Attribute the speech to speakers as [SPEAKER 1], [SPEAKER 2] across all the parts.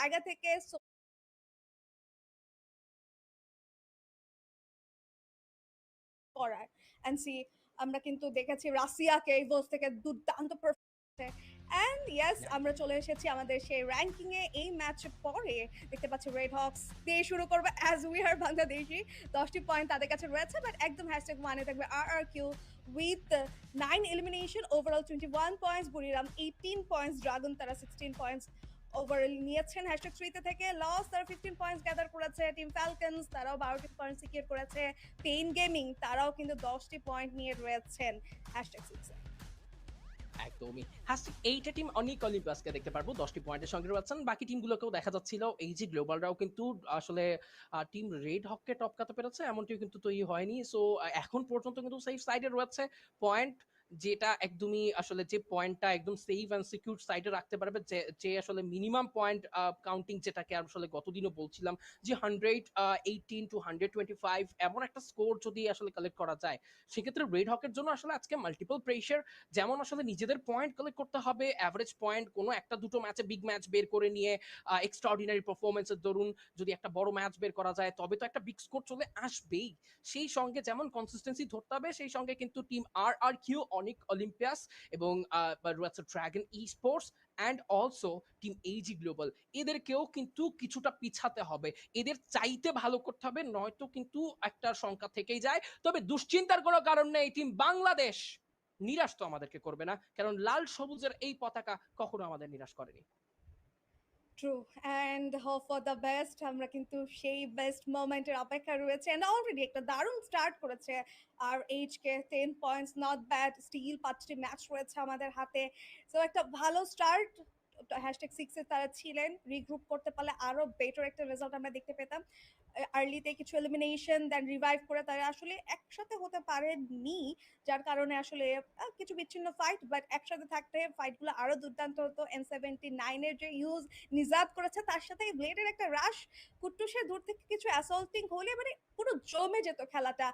[SPEAKER 1] জায়গা থেকে করার। এন্ড সি আমরা কিন্তু দেখেছি রাশিয়াকে এই বোস থেকে দুর্দান্ত অ্যান্ড ইয়েস আমরা চলে এসেছি আমাদের সেই র্যাঙ্কিং এ। এই ম্যাচ পরে দেখতে পাচ্ছি রেড হক্স দিয়ে শুরু করবে অ্যাজ উই আর বাংলাদেশি দশটি পয়েন্ট তাদের কাছে রয়েছে বাট একদম হ্যাশট্যাগ ওয়ানে থাকবে R R Q with nine elimination overall twenty one points Buriram eighteen points Dragon তারা সিক্সটিন পয়েন্টস ওভারঅল নিয়েছেন হ্যাশট্যাগ থ্রিতে থেকে। লস তারা ফিফটিন পয়েন্টস গ্যাদার করেছে। টিম ফ্যালকনস তারাও বারোটি পয়েন্ট সিকিউর করেছে। পেইন গেমিং তারাও কিন্তু দশটি পয়েন্ট নিয়ে রয়েছেন হ্যাশট্যাগ সিক্সে
[SPEAKER 2] একদমই। হ্যাশট্যাগ এইটা টিম অনেক অলিম্পাসকে দেখতে পারব, দশটি পয়েন্টের সঙ্গে রয়েছেন। বাকি টিমগুলোকেও দেখা যাচ্ছিল। এই যে গ্লোবালরাও কিন্তু, আসলে টিম রেড হককে টপকাতে পেরেছে, এমনটিও কিন্তু তৈরি হয়নি। সো এখন পর্যন্ত কিন্তু সেফ সাইডে রয়েছে। পয়েন্ট যেটা একদমই আসলে যে পয়েন্টটা একদম সেফ অ্যান্ড সিকিউর সাইডে রাখতে পারবে, যে আসলে মিনিমাম পয়েন্ট কাউন্টিং যেটাকে আসলে গতদিনও বলছিলাম, যে hundred eighteen to hundred twenty five এমন একটা স্কোর যদি আসলে কালেক্ট করা যায়, সেক্ষেত্রে রেড হকের জন্য আসলে আজকে মাল্টিপল প্রেশার যেমন আসলে নিজেদের পয়েন্ট কালেক্ট করতে হবে অ্যাভারেজ পয়েন্ট কোনো একটা দুটো ম্যাচে বিগ ম্যাচ বের করে নিয়ে এক্সট্রাঅর্ডিনারি পারফরমেন্সের দরুন যদি একটা বড় ম্যাচ বের করা যায়, তবে তো একটা বিগ স্কোর চলে আসবেই। সেই সঙ্গে যেমন কনসিস্টেন্সি ধরতে হবে, সেই সঙ্গে কিন্তু টিম আর আর কিউ অনেক অলিম্পিয়াস এবং রয়েছে Dragon esports and also team AG Global এদেরকেও কিন্তু কিছুটা পিছাতে হবে। এদের চাইতে ভালো করতে হবে, নয়তো কিন্তু একটা সংখ্যা থেকেই যায়। তবে দুশ্চিন্তার কোনো কারণ নেই টিম বাংলাদেশ নিরাশ তো আমাদেরকে করবে না, কারণ লাল সবুজের এই পতাকা কখনো আমাদের নিরাশ করেনি।
[SPEAKER 1] True and hope for the best আমরা কিন্তু সেই বেস্ট মোমেন্টের অপেক্ষা রয়েছে। অ্যান্ড অলরেডি একটা দারুণ স্টার্ট করেছে। আর HK ten points not bad still পাঁচটি ম্যাচ রয়েছে আমাদের হাতে। সো একটা ভালো স্টার্ট হ্যাশট্যাগ সিক্সে তারা ছিলেন রিগ্রুপ করতে পারলে আরও বেটার একটা রেজাল্ট আমরা দেখতে পেতাম। আর্লিতে কিছু এলিমিনেশন দেন রিভাইভ করে তারা আসলে একসাথে হতে পারেনি যার কারণে আসলে কিছু বিচ্ছিন্ন ফাইট বাট একসাথে থাকতে ফাইটগুলো আরও দুর্দান্ত হতো। এন সেভেন্টি নাইনের যে ইউজ নিজাত করেছে, তার সাথে ব্লেডের একটা রাশ কুট্টুসের দূর থেকে কিছু অ্যাসল্টিং হলে মানে পুরো জমে যেত খেলাটা।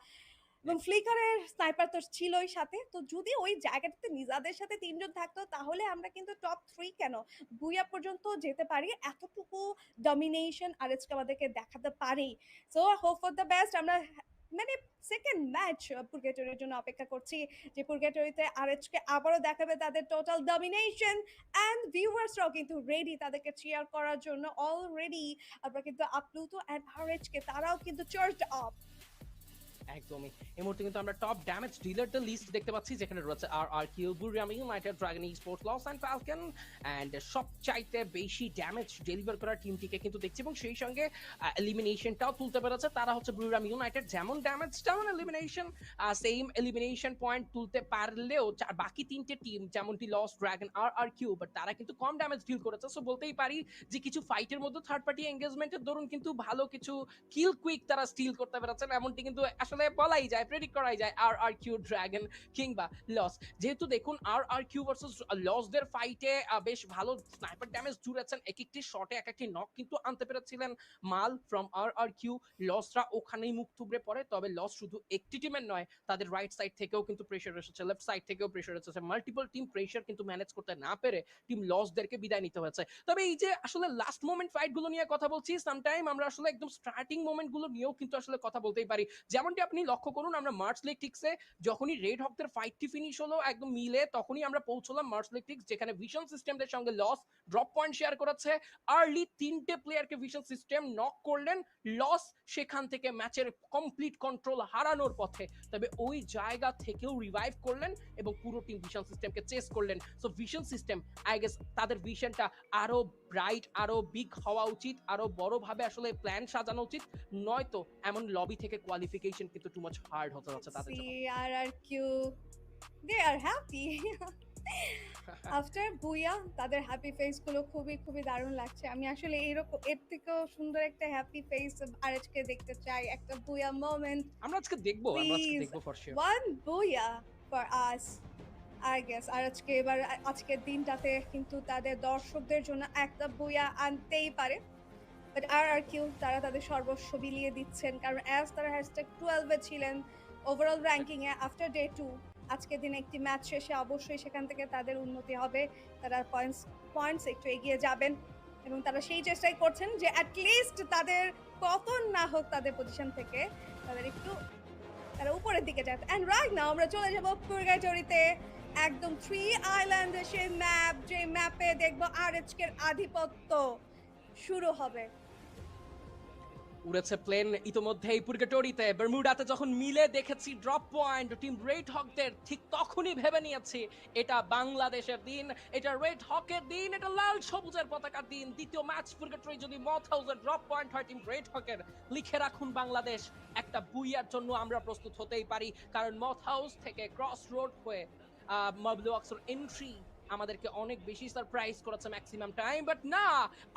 [SPEAKER 1] এবং ফ্লিকারের স্নাইপার তো ছিলই সাথে। তো যদি ওই জায়গাটাতে নিজাদের সাথে তিনজন থাকতো, তাহলে আমরা কিন্তু টপ থ্রি কেন বুইয়া পর্যন্ত যেতে পারি। এতটুকু ডমিনেশন আর আজকে আমাদেরকে দেখাতে পারি। So hope for the best আমরা মানে সেকেন্ড ম্যাচ পুরগেটরির জন্য অপেক্ষা করছি, যে পুরগেটরিতে আরএচকে আবারও দেখাবে তাদের টোটাল ডমিনেশন অ্যান্ড ভিউয়ার্সরাও কিন্তু রেডি তাদেরকে চেয়ার করার জন্য অলরেডি আমরা কিন্তু আপলুতো অ্যান্ড আরএচকে তারাও কিন্তু চার্জ আপ
[SPEAKER 2] একদমই। এই মুহূর্তে কিন্তু আমরা টপ ড্যামেজ ডিলারদের লিস্ট দেখতে পাচ্ছি, যেখানে রয়েছে R R Q Buriram United Dragon esports Loss and Falcon and সবচাইতে বেশি ড্যামেজ ডেলিভার করা টিমটিকে কিন্তু দেখছি এবং সেই সঙ্গে এলিমিনেশনটাও তুলতে পেরেছে। তারা হচ্ছে বুরিয়াম ইউনাইটেড যেমন ড্যামেজ তেমন এলিমিনেশন সেম এলিমিনেশন পয়েন্ট তুলতে পারলেও বাকি তিনটে টিম যেমনটি Loss Dragon R R Q but তারা কিন্তু কম ড্যামেজ ডিল করেছে। সো বলতেই পারি যে কিছু ফাইটের মধ্যে থার্ড পার্টি এঙ্গেজমেন্টের দরুন কিন্তু ভালো কিছু কিল কুইক তারা স্টিল করতে পেরেছেন। এমনটি কিন্তু আসলে বলাই যায় প্রেডিক্ট করাই যায় আর আর কিউ ড্রাগন কিংবা লস যেহেতু দেখুন আর আর কিউ ভার্সেস লসদের ফাইটে বেশ ভালো স্নাইপার ড্যামেজ জুড়েছেন এক একটি শটে এক একটি নক কিন্তু আনতে পেরেছিলেন মাল ফ্রম আর আর কিউ লসরা ওখানেই মুখ থুবড়ে পড়ে, তবে লস শুধু একটি টিমের নয়, তাদের রাইট সাইড থেকেও কিন্তু প্রেশার এসেছে লেফট সাইড থেকেও প্রেশার এসেছে। মাল্টিপল টিম প্রেশার কিন্তু ম্যানেজ করতে না পেরে টিম লসদেরকে বিদায় নিতে হয়েছে। তবে এই যে আসলে লাস্ট মোমেন্ট ফাইটগুলো নিয়ে কথা বলছি সামটাইম আমরা আসলে একদম স্টার্টিং মোমেন্টগুলো নিয়েও কিন্তু আসলে কথা বলতেই পারি। যেমনটি আপনি লক্ষ্য করুন, আমরা মার্চ লেক টিক্সে যখনই রেড হকদের ফাইটটি ফিনিশ হলো একদম মিলে, তখনই আমরা পৌঁছলাম মার্চ লেক টিক্স যেখানে ভিশন সিস্টেমদের সঙ্গে লস ড্রপ পয়েন্ট শেয়ার করেছে। আর্লি তিনটে প্লেয়ারকে ভিশন সিস্টেম নক করলেন লস সেখান থেকে ম্যাচের কমপ্লিট কন্ট্রোল হারানোর পথে। তবে ওই জায়গা থেকেও রিভাইভ করলেন এবং পুরো টিম ভিশন সিস্টেমকে চেস করলেন। So Vision System I guess তাদের ভিশনটা আরও ব্রাইট আরও বিগ হওয়া উচিত আরও বড়ভাবে আসলে প্ল্যান সাজানো উচিত। নয়তো এমন লবি থেকে কোয়ালিফিকেশন কিন্তু টু মাচ হার্ড হতে যাচ্ছে তাদের
[SPEAKER 1] R R Q they are happy after booyah তাদের হ্যাপি ফেসগুলো খুবই খুবই দারুণ লাগছে। আমি আসলে এরকম এর থেকেও সুন্দর একটা হ্যাপি ফেস আরএচকে দেখতে চাই একটা বুইয়া মোমেন্ট
[SPEAKER 2] আমরা আজকে দেখব আমরা আজকে. দেখব for sure
[SPEAKER 1] one booyah for us I guess আর আজকে এবার, আজকের দিনটাতে কিন্তু তাদের দর্শকদের জন্য একটা বুইয়া আনতেই পারে। বাট আর আর কিউ, তারা তাদের সর্বস্ব বিলিয়ে দিচ্ছেন, কারণ অ্যাজ তারা হ্যাশট্যাগ টুয়েলভে ছিলেন ওভারঅল র্যাঙ্কিংয়ে আফটার ডে টু আজকের দিনে একটি ম্যাচ শেষে অবশ্যই সেখান থেকে তাদের উন্নতি হবে। তারা পয়েন্টস পয়েন্টস একটু এগিয়ে যাবেন, এবং তারা সেই চেষ্টাই করছেন যে অ্যাটলিস্ট তাদের কখন না হোক তাদের পজিশন থেকে, তাদের একটু, তারা উপরের দিকে যায় অ্যান্ড রাইট নাও আমরা চলে যাব পুরগাইচড়িতে একদম থ্রি আইল্যান্ডে সেই ম্যাপ যে ম্যাপে দেখব আর আধিপত্য। শুরু হবে।
[SPEAKER 2] উড়েছে প্লেন ইতোমধ্যেই পুরগেটরিতে। বারমুডাতে যখন মিলে দেখেছি ড্রপ পয়েন্ট টিম রেড হকদের ঠিক তখনই ভেবে নিয়েছি, এটা বাংলাদেশের দিন, এটা রেড হকের দিন, এটা লাল সবুজের পতাকার দিন। দ্বিতীয় ম্যাচ পুরগেটরি যদি মথ হাউসের ড্রপ পয়েন্ট হয় টিম রেড হকের লিখে রাখুন বাংলাদেশ, একটা বুইয়ার জন্য আমরা প্রস্তুত হতেই পারি, কারণ মথ হাউস থেকে ক্রস রোড হয়ে এন্ট্রি আমাদেরকে অনেক বেশি সারপ্রাইজ করেছে ম্যাক্সিমাম টাইম বাট না,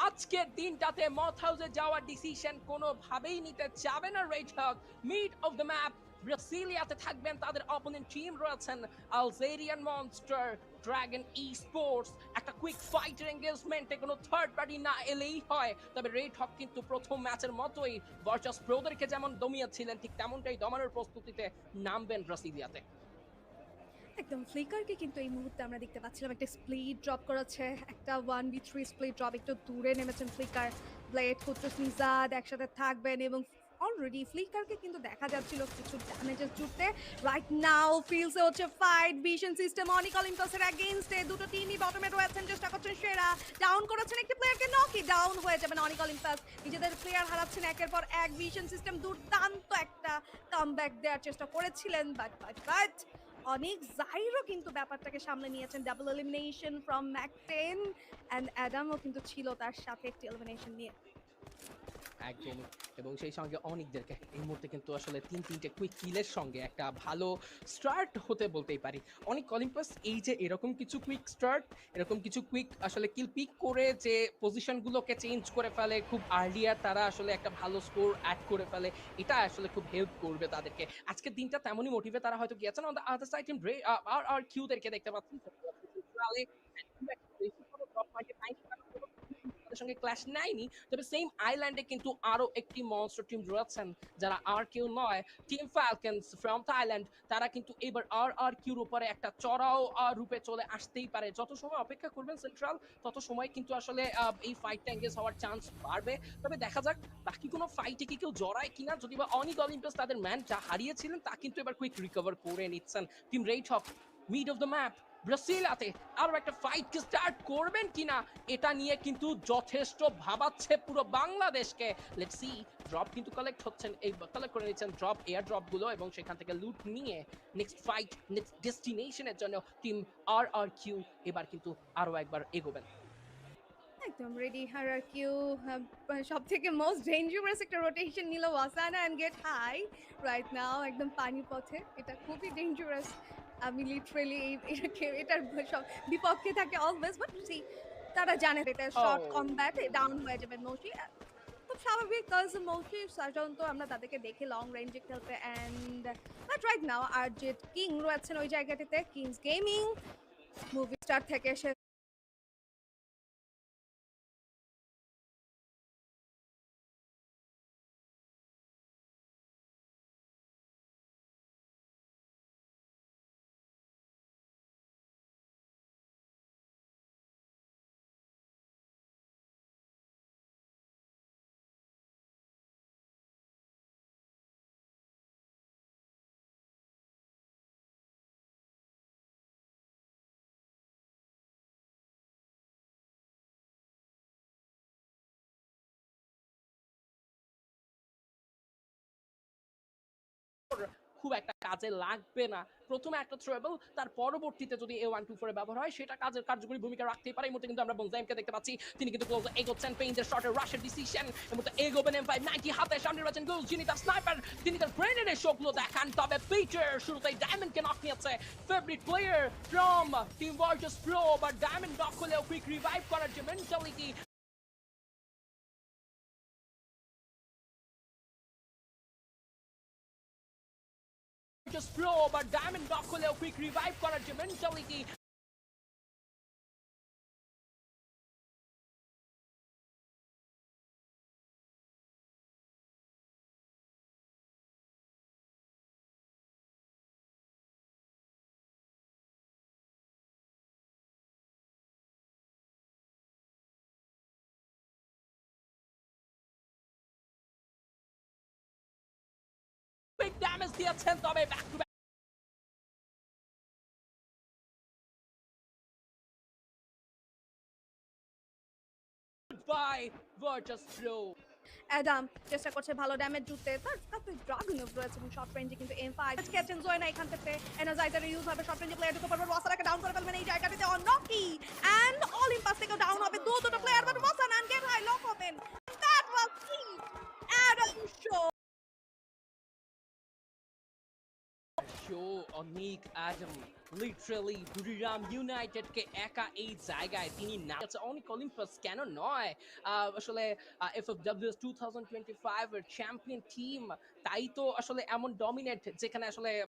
[SPEAKER 2] আজকের দিনটাতে মথ হাউসে যাওয়ার ডিসিশন কোনোভাবেই নিতে না Red Hawk mid of the map ব্রাসিলিয়াতে থাকবেন তাদের অপোনেন্ট টিম রয়েছেন Algerian monster Dragon esports একটা কুইক ফাইটার এঙ্গেজমেন্টে কোনো থার্ড পার্টি না এলেই হয়, তবে রেড হক কিন্তু প্রথম ম্যাচের মতোই ভার্চাস প্রোদেরকে যেমন দমিয়েছিলেন, ঠিক তেমনটাই দমানোর প্রস্তুতিতে নামবেন ব্রাসিলিয়াতে
[SPEAKER 1] একদম ফ্লিকারকে কিন্তু এই মুহূর্তে আমরা দেখতে পাচ্ছিলাম। একটা স্প্লিট ড্রপ করেছে, একটা one B three split drop একটু দূরে নেমেছেন ফ্লিকার ব্লেড কুত্তুস নিজাদ একসাথে থাকবেন এবং অলরেডি ফ্লিকারকে কিন্তু দেখা যাচ্ছিল কিছু ড্যামেজেস জুটতে রাইট নাও ফিলসে হচ্ছে ফাইট ভিশন সিস্টেম অনিক অলিম্পাসের অ্যাগেইনস্টে দুটো টিমই বটমে রয়েছেন চেষ্টা করছেন সেরা। ডাউন করেছেন একটি প্লেয়ারকে নকি ডাউন হয়ে যাবেন অনিক অলিম্পাস নিজেদের প্লেয়ার হারাচ্ছেন একের পর এক। ভিশন সিস্টেম দুর্দান্ত একটা কামব্যাক দেওয়ার চেষ্টা করেছিলেন বাট বাট বাট অনেক জাইরও কিন্তু ব্যাপারটাকে সামনে নিয়েছেন। Double elimination from Mac ten and অ্যাডামও কিন্তু ছিল তার সাথে একটি এলিমিনেশন নিয়ে।
[SPEAKER 2] একদমই এবং সেই সঙ্গে অনেকদেরকে। এই মুহূর্তে কিন্তু আসলে তিন তিনটে কুইক কিলের সঙ্গে একটা ভালো স্টার্ট হতে বলতেই পারি। অনেক এই যে এরকম কিছু কুইক স্টার্ট এরকম কিছু কুইক আসলে কিল পিক করে যে পজিশনগুলোকে চেঞ্জ করে ফেলে, খুব আর্লিয়ার তারা আসলে একটা ভালো স্কোর অ্যাড করে ফেলে, এটা আসলে খুব হেল্প করবে তাদেরকে। আজকের দিনটা তেমনই মোটিভে তারা হয়তো গিয়েছেন। আদার সাইড আর আর কিউদেরকে দেখতে পাচ্ছেন। তাদের সঙ্গে ক্লাশ নেয়নি তবে সেম আইল্যান্ডে কিন্তু আরও একটি মনস্টার টিম রয়েছেন, যারা আর কেউ নয় টিম ফ্যালকনস ফ্রম থাইল্যান্ড তারা কিন্তু এবার আর আর কিউর উপরে একটা চড়াও রূপে চলে আসতেই পারে। যত সময় অপেক্ষা করবেন সেন্ট্রাল তত সময় কিন্তু আসলে এই ফাইটটা এঙ্গেজ হওয়ার চান্স বাড়বে। তবে দেখা যাক, বাকি কোনো ফাইটে কি কেউ জড়ায় কিনা, যদি বা অনিক অলিম্পাস তাদের ম্যান যা হারিয়েছিলেন, তা কিন্তু এবার কুইক রিকভার করে নিচ্ছেন। Team Red Hawk mid of the map ব্রাসিলাতে আরও একটা ফাইট স্টার্ট করবেন কিনা, এটা নিয়ে কিন্তু যথেষ্ট ভাবাচ্ছে পুরো বাংলাদেশকে। লেটস সি ড্রপ কিন্তু কালেক্ট হচ্ছেন, এই কালেক্ট করে নিচ্ছেন ড্রপ এয়ার ড্রপগুলো এবং সেখান থেকে লুট নিয়ে নেক্সট ফাইট নেক্সট ডেস্টিনেশনের জন্য টিম আর আর কিউ এবার কিন্তু আরও একবার এগোবেন।
[SPEAKER 1] একদম রেডি আর কিউ সব থেকে মোস্ট ডেঞ্জারাস একটা রোটেশন নিল ওয়াসানা and get high right now একদম পানি পথে এটা খুবই ডেঞ্জারাস আমি লিটারেলি এটাকে এটার সব বিপক্ষে থাকে অলওয়েজ বাট সি তারা জানে এটা শর্ট. কমব্যাট ডাউন হয়ে যাবে মৌসি খুব স্বাভাবিক কাজ মৌসি সাধারণত আমরা তাদেরকে দেখে লং রেঞ্জে খেলতে অ্যান্ড বাট রাইট নাও আর যে কিং রয়েছেন ওই জায়গাটিতে কিংস গেমিং মুভি স্টার থেকে সে
[SPEAKER 2] খুব একটা কাজে লাগবে না। প্রথমে একটা ট্রেবল তার পরবর্তীতে যদি এ ওয়ান টু ফোরে ব্যবহার হয়, সেটা কাজের কার্যকরী ভূমিকা রাখতেই পারে। এই কিন্তু আমরা বনজাইমকে দেখতে পাচ্ছি। তিনি কিন্তু ক্লোজ এগোচ্ছেন পেইন্টের শর্টের রাশের ডিসিশন এই মুহূর্তে এগোবেন এম ফাইভ নাইনটি হাতে সামনে রয়েছেন গোল যিনি তার স্নাইপার তিনি তার গ্রেনেডের শোগুলো দেখান। তবে পিটার শুরুতেই ডায়মন্ডকে নক নিয়েছে। Favourite player from team Virtus Pro বা ডায়মন্ড নক হলেও কুইক রিভাইভ করার যে মেন্টালিটি just pro বা ডায়মন্ড নক হলেও কুইক রিভাইভ করার যে মেন্টালিটি দিয়েছেন, তবে back to by Virtus flow
[SPEAKER 1] Adam চেষ্টা করছে ভালো ড্যামেজ জুতে তার কাছে ড্রাগন রয়েছে এবং শর্ট রেঞ্জে কিন্তু এম ফাইভ ক্যাপ্টেন জয়না এখান থেকে এনার্জাইজার ইউজ হবে। শর্ট রেঞ্জে প্লেয়ার ঢুকে পড়বে। ওয়াসারাকে ডাউন করে ফেলবেন এই জায়গাটিতে। অনকি এন্ড অলিম্পাস থেকে ডাউন হবে। দু দুটো প্লেয়ার বাট ওয়াসান এন্ড গেট হাই লক হবেন so
[SPEAKER 2] Anik Azam literally United ইউনাইটেডকে একা এই জায়গায় তিনি না আচ্ছা অনিক অলিম্পাস কেন নয়? আসলে FFW two thousand twenty five এর চ্যাম্পিয়ন টিম তাই তো আসলে এমন ডমিনেট যেখানে আসলে